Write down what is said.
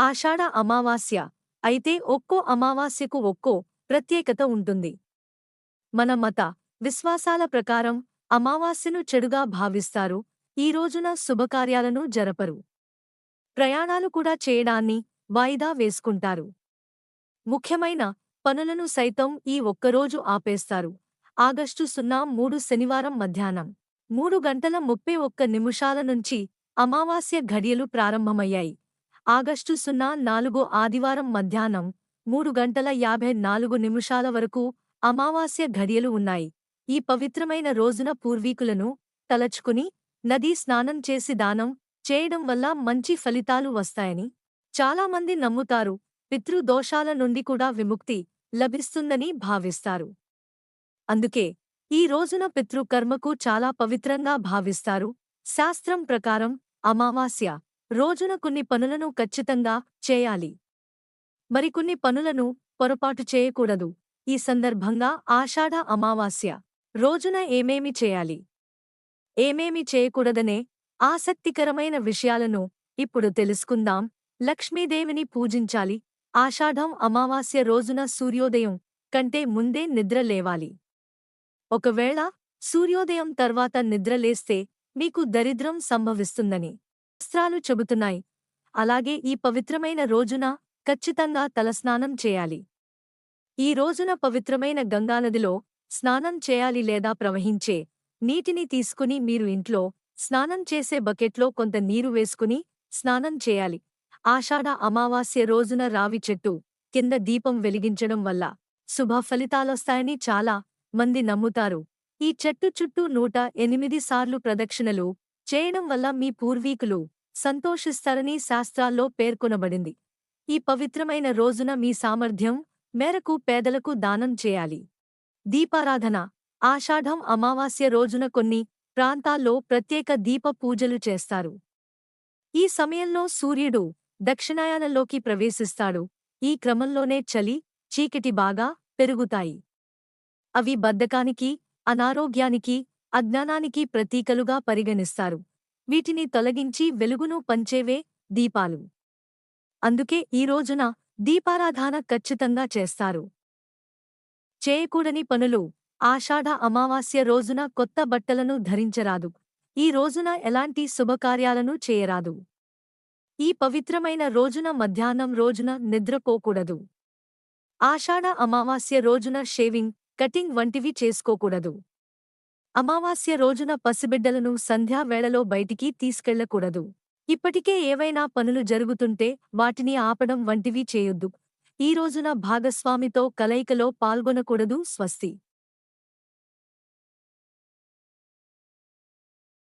ఆషాఢ అమావాస్య. అయితే ఒక్కో అమావాస్యకు ఒక్కో ప్రత్యేకత ఉంటుంది. మన మత విశ్వాసాల ప్రకారం అమావాస్యను చెడుగా భావిస్తారు ఈ రోజున శుభకార్యాలను జరపరు. ప్రయాణాలు కూడా చేయడాన్ని వాయిదా వేసుకుంటారు. ముఖ్యమైన పనులను సైతం ఈ ఒక్కరోజు ఆపేస్తారు. ఆగస్టు సున్నా మూడు శనివారం మధ్యాహ్నం. మూడు గంటల ముప్పై ఒక్క నిమిషాల నుంచి అమావాస్య ఘడియలు ప్రారంభమయ్యాయి. ఆగస్టు సున్నా నాలుగు ఆదివారం మధ్యాహ్నం మూడు గంటల యాభై నాలుగు నిమిషాల వరకు అమావాస్య ఘడియలు ఉన్నాయి. ఈ పవిత్రమైన రోజున పూర్వీకులను తలచుకుని నదీ స్నానం చేసి దానం చేయడం వల్ల మంచి ఫలితాలు వస్తాయని చాలామంది నమ్ముతారు. పితృదోషాల నుండి కూడా విముక్తి లభిస్తుందని భావిస్తారు. అందుకే ఈ రోజున పితృకర్మకు చాలా పవిత్రంగా భావిస్తారు. శాస్త్రం ప్రకారం అమావాస్య రోజున కొన్ని పనులను ఖచ్చితంగా చేయాలి. మరికొన్ని పనులను పొరపాటు చేయకూడదు. ఈ సందర్భంగా ఆషాఢ అమావాస్య. రోజున ఏమేమి చేయాలి? ఏమేమి చేయకూడదనే ఆసక్తికరమైన విషయాలను ఇప్పుడు తెలుసుకుందాం. లక్ష్మీదేవిని పూజించాలి. ఆషాఢం అమావాస్య రోజున సూర్యోదయం కంటే ముందే నిద్ర లేవాలి. ఒకవేళ సూర్యోదయం తర్వాత నిద్రలేస్తే మీకు దరిద్రం సంభవిస్తుందని. శాస్త్రాలు చెబుతున్నాయి. అలాగే ఈ పవిత్రమైన రోజున ఖచ్చితంగా తలస్నానం చేయాలి. ఈ రోజున పవిత్రమైన గంగానదిలో స్నానం చేయాలి లేదా ప్రవహించే నీటిని తీసుకుని మీరు ఇంట్లో స్నానం చేసే బకెట్లో కొంత నీరు వేసుకుని స్నానం చేయాలి. ఆషాఢ అమావాస్య రోజున రావి చెట్టు కింద దీపం వెలిగించడం వల్ల శుభ ఫలితాలొస్తాయని చాలా మంది నమ్ముతారు. ఈ చెట్టు చుట్టూ నూట ఎనిమిది సార్లు ప్రదక్షిణలు చేయడం వల్ల మీ పూర్వీకులు సంతోషిస్తారని శాస్త్రాల్లో పేర్కొనబడింది. ఈ పవిత్రమైన రోజున మీ సామర్థ్యం మేరకు పేదలకు దానం చేయాలి. దీపారాధన ఆషాఢం అమావాస్య రోజున కొన్ని ప్రాంతాల్లో ప్రత్యేక దీప పూజలు చేస్తారు. ఈ సమయంలో సూర్యుడు దక్షిణాయనంలోకి ప్రవేశిస్తాడు. ఈ క్రమంలోనే చలి చీకటి బాగా పెరుగుతాయి. అవి బద్ధకానికి అనారోగ్యానికి అజ్ఞానానికి ప్రతీకలుగా పరిగణిస్తారు. వీటిని తొలగించి వెలుగును పంచేవే దీపాలు. అందుకే ఈ రోజున దీపారాధన ఖచ్చితంగా చేస్తారు. చేయకూడని పనులు ఆషాఢ అమావాస్య రోజున కొత్త బట్టలను ధరించరాదు. ఈ రోజున ఎలాంటి శుభకార్యాలను చేయరాదు. ఈ పవిత్రమైన రోజున మధ్యాహ్నం రోజున నిద్రపోకూడదు. ఆషాఢ అమావాస్య రోజున షేవింగ్ కటింగ్ వంటివి చేసుకోకూడదు. అమావాస్య రోజున పసిబిడ్డలను సంధ్యావేళలో బయటికి తీసుకెళ్ళకూడదు. ఇప్పటికే ఏవైనా పనులు జరుగుతుంటే వాటిని ఆపడం వంటివి చేయొద్దు. ఈ రోజున భాగస్వామితో కలయికలో పాల్గొనకూడదు స్వస్తి.